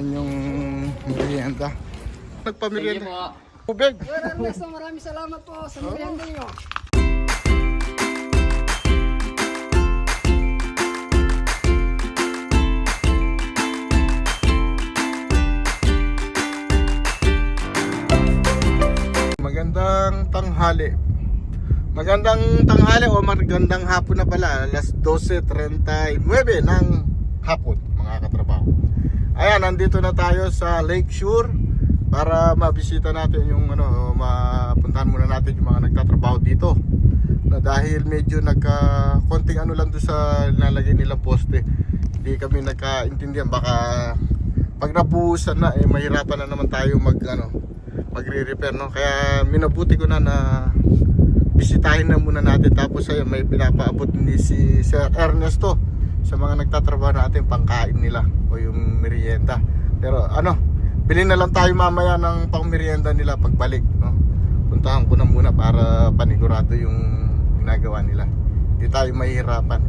Ayan yung merienda. Nagpamerienda. po. Tubig. Sir Ernesto, maraming salamat po sa merienda niyo. Magandang tanghali. Magandang tanghali o magandang hapon na pala. Alas 12.39 ng hapon. Ayan, nandito na tayo sa Lake Shore para mabisita natin yung ano, mapuntahan muna natin yung mga nagtatrabaho dito. Na dahil medyo nagka konting ano lang doon sa nilalagay nila poste. Hindi kami nagkaintindihan baka pag nabuhusan na eh mahirapan na naman tayo mag ano magre-repair no kaya minabuti ko na na bisitahin na muna natin tapos ayun may pinapaabot ni si Sir Ernesto sa mga nagtatrabaho natin pangkain nila o yung merienda. Pero ano bilhin na lang tayo mamaya ng pang merienda nila pagbalik no? Puntahan ko na muna para panigurado yung ginagawa nila. Hindi tayo mahihirapan.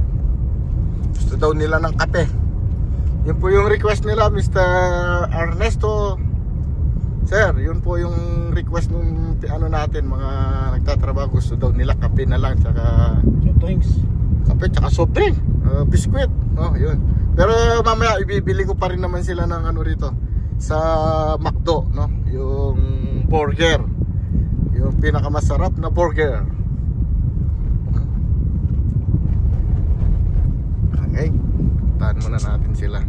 Gusto daw nila ng kape. Yun po yung request nila Mr. Ernesto. Sir, yun po yung request ng ano natin mga nagtatrabaho. Gusto daw nila kape na lang tsaka Drinks. kape tsaka soft drink, uh, biskwit. Oh, yun. Pero mamaya ibibili ko pa rin naman sila ng ano rito sa McDo, no? Yung burger. Yung pinakamasarap na burger. Okay. Tahan muna natin sila.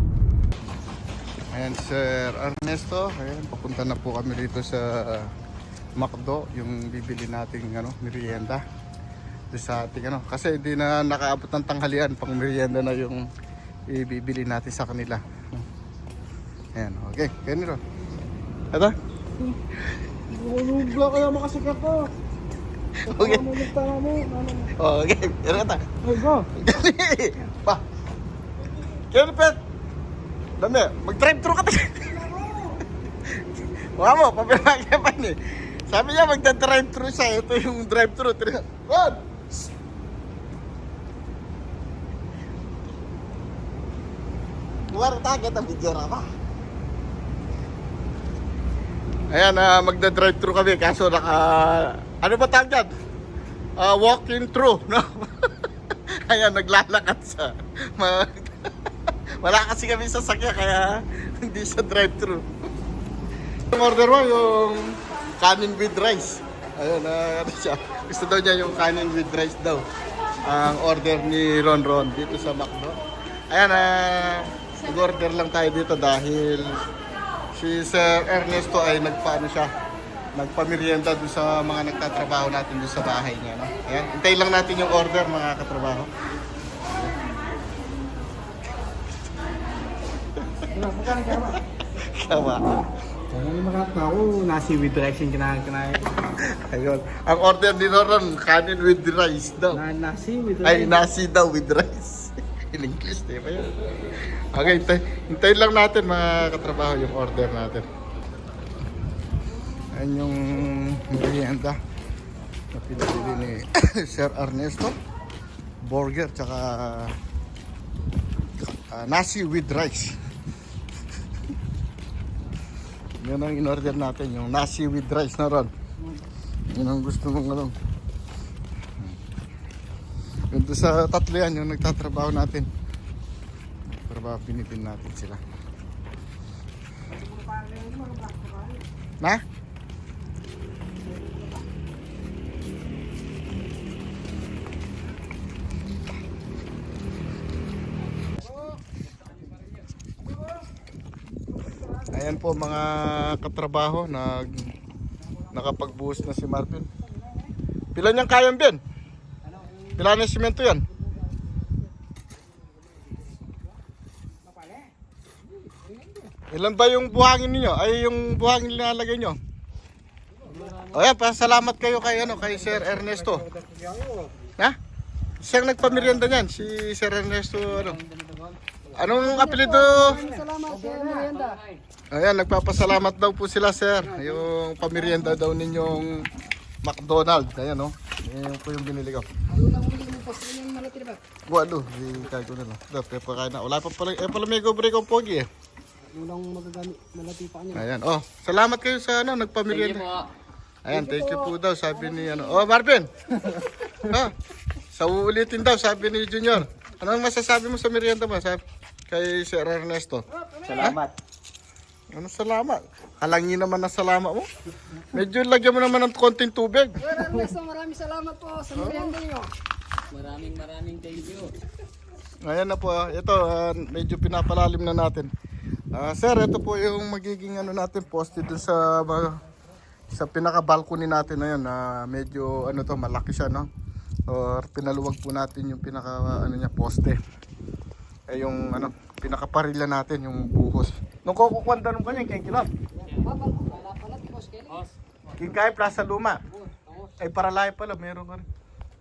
Ayan, Sir Ernesto. Ayan, papunta na po kami dito sa McDo. Yung bibili nating ano, merienda. Sa ating ano. Kasi hindi na nakaabot ng tanghalian. Pang merienda na yung ibibili natin sa kanila. Ayan, okay. Ganito. Ito? Bulubla kaya makasikat ko. Okay. Okay. Ganito ata. Ay, go. Dali! Pa! Kaya pet! Dami, mag-drive thru ka. Mukha mo, papilagyan pa ni. Sabi niya magda-drive thru siya. Ito yung drive thru. Rod! Luar target ang video rama. Ayan, ah, magda-drive thru kami. Kaso naka... Ano ba tawag dyan? Ah, walking through, no? Ayan, naglalakad sa... Mag... Wala kasi kami sasakyan, kaya hindi siya drive-thru. Yung order mo, yung kanin with rice. Ayun, na ano siya. Gusto daw niya yung kanin with rice daw. Ang order ni Ron Ron dito sa McDo. Ayan, ah, nag-order lang tayo dito dahil si Sir Ernesto ay nagpaano siya, nagpamerienda doon sa mga nagtatrabaho natin doon sa bahay niya. No? Ayan, hintayin lang natin yung order mga katrabaho. Magkano ka ba? Tama. Kaya yung mga tao, nasi with rice yung kinain. Ayun. Ang order ni Ron, kanin with rice daw. Na, nasi with Ay, rice. nasi daw with rice. In English, di ba yun? Okay, hintay, hintayin lang natin mga katrabaho yung order natin. Ayan yung merienda na pinabili ni Sir Ernesto. Burger, tsaka ah, nasi with rice. Yan ang in-order natin, yung nasi with rice na ron. Yun ang gusto mong ano. Doon sa tatlo yan, yung nagtatrabaho natin. Trabaho, pinipin natin sila. Na? Ayan po mga katrabaho, nag nakapagbuhos na si Marvin. Pila niyang kayang bin? Pila na simento yan? Ilan ba yung buhangin niyo? Ay yung buhangin nilalagay niyo? O yan, pasalamat kayo kay ano, kay Sir Ernesto. Ha? Siyang nagpamerienda niyan, si Sir Ernesto ano. Anong apelido? Salamat sa merienda. Ayan, nagpapasalamat daw po sila sir. Yung pamerienda daw ninyong McDonald. Ayan no. Ayan po yung binili ko. Ano do. Di kaya ko na lang. Dapat pa kain na. Wala pa pala. Eh pala may gobre ko pogi eh. Unang magagamit, malati pa niya. Ayan. Oh, salamat kayo sa ano, nagpamilya. Ayan, thank you po daw, sabi ni ano. Oh, Marvin. ha? Sa uulitin daw, sabi ni Junior. Ano masasabi mo sa merienda mo, sabi? Kay Sir Ernesto. Salamat. Ano salamat? Halangin naman ang salamat mo. Medyo lagyan mo naman ng konting tubig. Sir Ernesto, maraming salamat po sa merienda niyo. Maraming maraming thank you. Ayan na po, ah. ito ah, medyo pinapalalim na natin. Ah, sir, ito po yung magiging ano natin poste dun sa ma- sa pinaka balcony natin na yun. ah, medyo ano to, malaki siya, no? Or pinaluwag po natin yung pinaka ano niya poste. Eh yung ano, pinaka parila natin yung buhos. Nung kukukwanda nung kanya, kay kilap. Kikay Plaza Luma. Ay para layo pala, meron ka rin.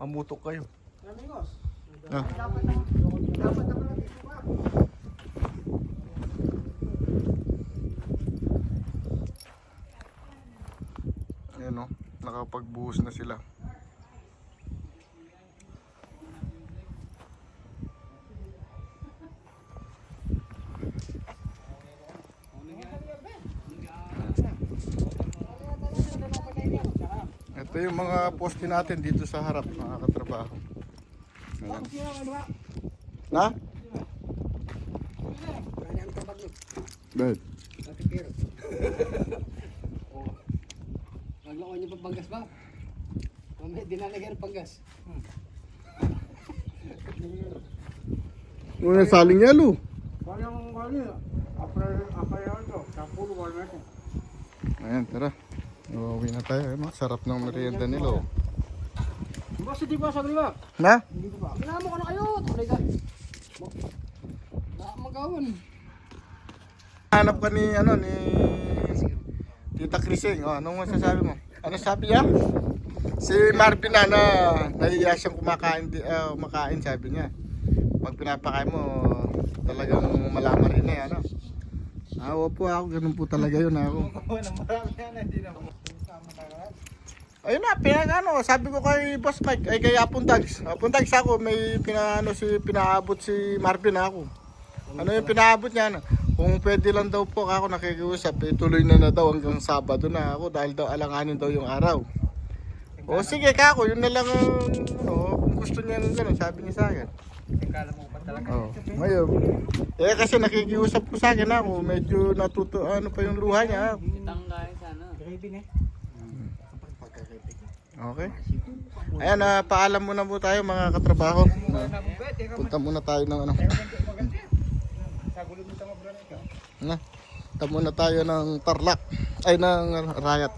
Mamutok kayo. Ah. Ayan o, nakapagbuhos na sila. Ito yung mga poste natin dito sa harap, mga katrabaho. Ayan. Na? Dahil. Naglako niyo pa panggas ba? Mamaya dinalagyan ng panggas. Ano saling yelo? Kanyang kanya, apay apay ano, kapuro ba natin? Ayan, tara. Uuwi na tayo. Ano? Sarap ng merienda nila. Oh. Basta di ba sabi ba? Na? Hindi ba? Kailangan mo ka na kayo. Tuloy ka. Magawan. Hanap ka ni, ano, ni Tita Crising. Oh, anong masasabi mo? Ano sabi niya? Si Marvin na, na nahiya siyang kumakain, di- ah, kumakain, sabi niya. Pag pinapakain mo, talagang malaman rin eh, ano? Ah, opo ako, ganun po talaga yun ako. Marami yan, hindi na. Ayun na, pinag ano, sabi ko kay Boss Mike, ay kay Apon Tags. Apon Tags ako, may pinaano si, pinaabot si Marvin ako. Ano yung pinaabot niya? Ano? Kung pwede lang daw po ako nakikiusap, eh, tuloy na na daw hanggang Sabado na ako dahil daw alanganin daw yung araw. O sige kako, yun na lang ang, ano, kung gusto niya ng ganun, sabi niya sa akin. Kala mo pa talaga. Oh, ngayon. Eh kasi nakikiusap ko sa akin ako, medyo natuto, ano pa yung luha niya. Tanggain sana. Craving eh. Okay. Ayan, na paalam muna po tayo mga katrabaho. Punta muna tayo ng ano. Na. Punta muna tayo ng Tarlac. Ay, ng Riot.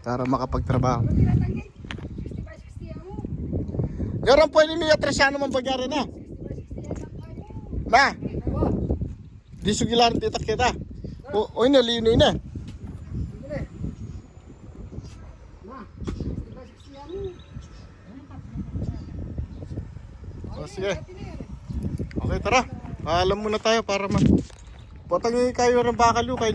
Para makapagtrabaho. Garon po ini niya Tresiano man bagyari na. Na. Di sugilan titak kita. O, o ina lino ina. O, sige. Okay, tara. Paalam muna tayo para ma... Patangin kayo ng bakal yung kay